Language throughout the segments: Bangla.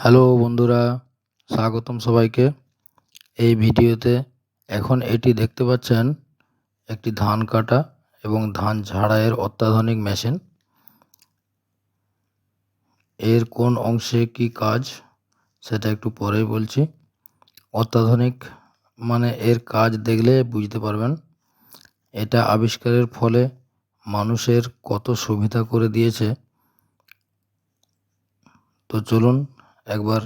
হ্যালো বন্ধুরা, স্বাগতম সবাইকে। এই ভিডিওতে এখন এটি দেখতে পাচ্ছেন একটি ধান কাটা এবং ধান ঝাড়াইয়ের অত্যাধুনিক মেশিন। এর কোন অংশে কি কাজ সেটা একটু পরেই বলছি। অত্যাধুনিক মানে এর কাজ দেখলে বুঝতে পারবেন। এটা আবিষ্কারের ফলে মানুষের কত সুবিধা করে দিয়েছে। তো চলুন একবার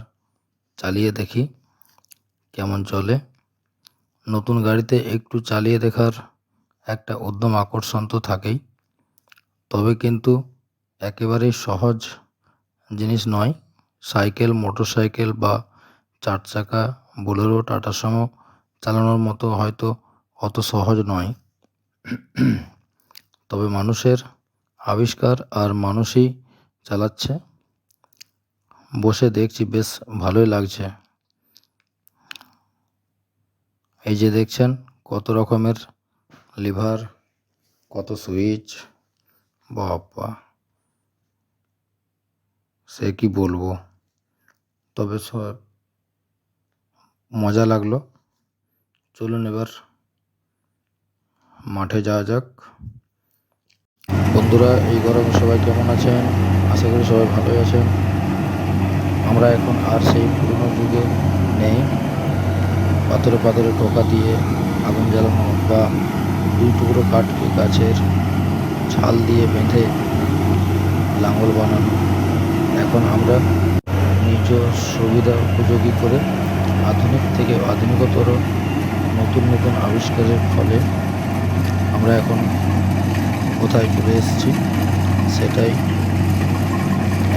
চালিয়ে দেখি কেমন চলে। নতুন গাড়িতে একটু চালিয়ে দেখার একটা উদ্যম আকর্ষণ তো থাকেই। তবে কিন্তু একেবারেই সহজ জিনিস নয়। সাইকেল মোটর সাইকেল বা চার চাকা বোলেরো, টাটা সুমো চালানোর মতো হয়তো অত সহজ নয়। তবে মানুষের আবিষ্কার আর মানুষই চালাচ্ছে। বসে দেখছি, বেশ ভালোই লাগছে। এই যে দেখছেন, কত রকমের লিভার, কত সুইচ বাবা সে কি বলব? তবে সব মজা লাগল। চলুন এবার মাঠে যাওয়া যাক। বন্ধুরা, এই গরমে সবাই কেমন আছেন? আশা করি সবাই ভালোই আছেন। আমরা এখন আর সেই পুরনো যুগে নেই। পাথরে পাথরে টোকা দিয়ে আগুন জ্বালানো বা দুই টুকরো কাঠকে গাছের ছাল দিয়ে বেঁধে লাঙল বানানো। এখন আমরা নিজ সুবিধা উপযোগী করে আধুনিক থেকে আধুনিকতর নতুন নতুন আবিষ্কারের ফলে আমরা এখন কোথায় চলে এসেছি, সেটাই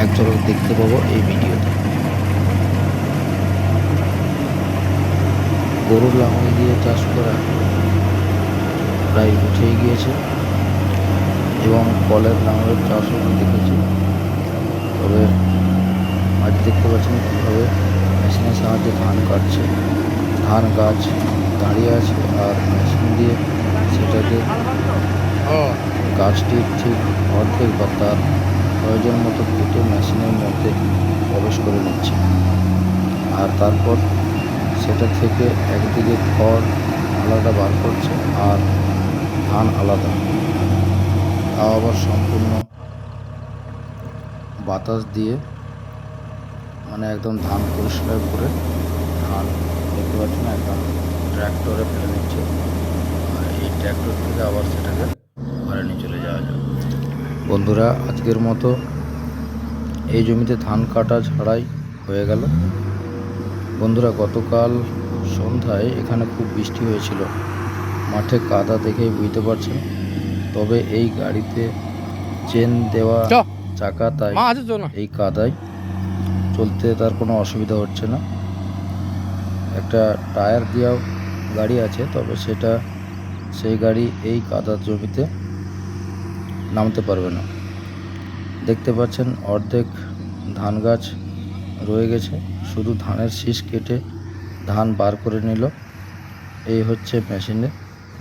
এক ঝলক দেখতে পাবো এই ভিডিওতে। গরুর লাঙল দিয়ে চাষ করা প্রায় উঠেই গিয়েছে এবং কলের লাঙলের চাষও দেখেছি। তবে আজ দেখতে পাচ্ছেন কীভাবে মেশিনের সাহায্যে ধান কাটছে। ধান গাছ দাঁড়িয়ে আছে আর মেশিন দিয়ে সেটাকে গাছটির ঠিক অর্ধেক বা তার প্রয়োজন মতো কেটে মেশিনের মধ্যে প্রবেশ করে নিচ্ছে। আর তারপর সেটা থেকে একদিকে খড় আলাদা বার করছে আর ধান আলাদা। তাও আবার সম্পূর্ণ বাতাস দিয়ে মানে একদম ধান পরিষ্কার করে ধান, দেখতে পাচ্ছেন একদম ট্র্যাক্টরে ফেলে নিচ্ছে আর এই ট্র্যাক্টর থেকে আবার সেটাকে ঘরে নিয়ে চলে যাওয়া যায় বন্ধুরা, আজকের মতো এই জমিতে ধান কাটা ছাড়াই হয়ে গেল। বন্ধুরা গতকাল সন্ধ্যায় এখানে খুব বৃষ্টি হয়েছিল। মাঠে কাদা দেখেই বুঝতে পারছেন। তবে এই গাড়িতে চেন দেওয়া চাকা তাই এই কাদায় চলতে তার কোনো অসুবিধা হচ্ছে না। একটা টায়ার দেওয়া গাড়ি আছে তবে সেটা সেই গাড়ি এই কাদার জমিতে নামতে পারবে না। দেখতে পাচ্ছেন অর্ধেক ধান গাছ রয়ে গেছে। শুধু ধানের শীষ কেটে ধান বার করে নিল। এই হচ্ছে মেশিনে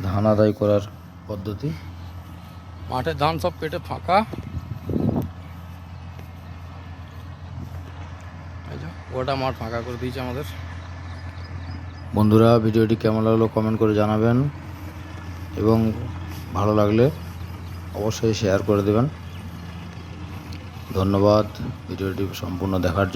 ধান আদায় করার পদ্ধতি। মাঠে ধান সব কেটে ফাঁকা। গোটা মাঠ ফাঁকা করে দিয়েছে আমাদের। বন্ধুরা ভিডিওটি কেমন লাগল কমেন্ট করে জানাবেন। এবং ভালো লাগলে অবশ্যই শেয়ার করে দেবেন। ধন্যবাদ ভিডিওটি সম্পূর্ণ দেখার